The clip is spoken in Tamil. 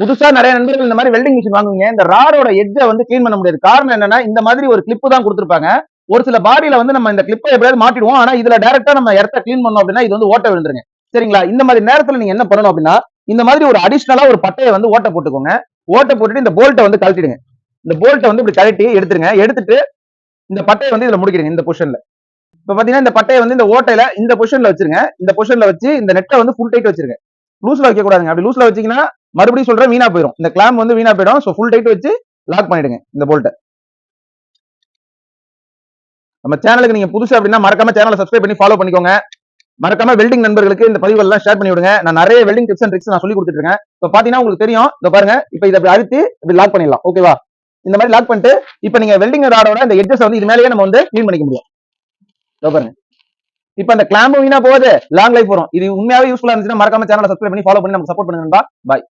புதுசா நிறைய நண்பர்கள் இந்த மாதிரி வெல்டிங் மிஷின் வாங்குவீங்க. இந்த ராடோட எட்ஜை வந்து க்ளீன் பண்ண முடியாது. காரணம் என்னன்னா இந்த மாதிரி ஒரு கிளிப்பு தான் கொடுத்துருப்பாங்க. ஒரு சில பாடியில வந்து நம்ம இந்த கிளிப்பை எப்படியாவது மாட்டிடுவோம். ஆனா இதுல டேரக்டா நம்ம இடத்த க்ளீன் பண்ணோம் அப்படின்னா இது வந்து ஓட்ட விழுந்துருங்க. சரிங்களா? இந்த மாதிரி நேரத்துல நீங்க என்ன பண்ணணும் அப்படின்னா இந்த மாதிரி ஒரு அடிஷ்னலா ஒரு பட்டையை வந்து ஓட்ட போட்டுக்கோங்க. ஓட்ட போட்டுட்டு இந்த போல்ட்டை வந்து கழட்டிடுங்க. இந்த போல்ட்டை வந்து இப்படி கழட்டி எடுத்துருங்க. எடுத்துட்டு இந்த பட்டையை வந்து இதுல முடிக்கிறீங்க இந்த பொசிஷன்ல இப்ப பாத்தீங்கன்னா இந்த பட்டையை வந்து இந்த ஓட்டையில இந்த பொசிஷன்ல வச்சிருங்க. இந்த பொசிஷன்ல வச்சு இந்த நெட்டை வந்து ஃபுல் டைட் வச்சிருங்க. லூஸ்ல வைக்க கூடாதுங்க அப்படி லூஸ்ல வச்சீங்கன்னா மறுபடியும் சொல்றேன் வீணா போயிடும் இந்த கிளாம் வந்து வீணா போயிடும். ஸோ ஃபுல் டைட் வச்சு லாக் பண்ணிடுங்க இந்த போல்ட்டை நம்ம சேனலுக்கு நீங்க புதுசு அப்படின்னா மறக்காம சேனலை சப்ஸ்கிரைப் பண்ணி ஃபாலோ பண்ணிக்கோங்க. மறக்காம வெல்டிங் நண்பர்களுக்கு இந்த பதிவுகள் எல்லாம் ஷேர் பண்ணி விடுங்க நான் நிறைய வெல்டிங் டிப்ஸ் அண்ட் ட்ரிக்ஸ் நான் சொல்லி கொடுத்துட்டு இருக்கேன் இப்போ பாத்தீங்கன்னா உங்களுக்கு தெரியும். இந்த பாருங்க. இப்போ இதை அப்படி அழுத்தி இப்படி லாக் பண்ணிடலாம். ஓகேவா இந்த மாதிரி லாக் பண்ணிட்டு இப்போ நீங்க வெல்டிங் ராடோட இந்த எட்ஜஸ் வந்து இது மேலேயே நம்ம வந்து க்ளீன் பண்ணிக்க முடியும். இதோ பாருங்க. இப்போ அந்த கிளாம்பும் வீணா போகுது. லாங் லைஃப் வரும். இது உண்மையாவே யூஸ்ஃபுல்லா இருந்துச்சுன்னா மறக்காம சேனலை சப்ஸ்கிரைப் பண்ணி ஃபாலோ பண்ணி நமக்கு சப்போர்ட் பண்ணுங்க பாய்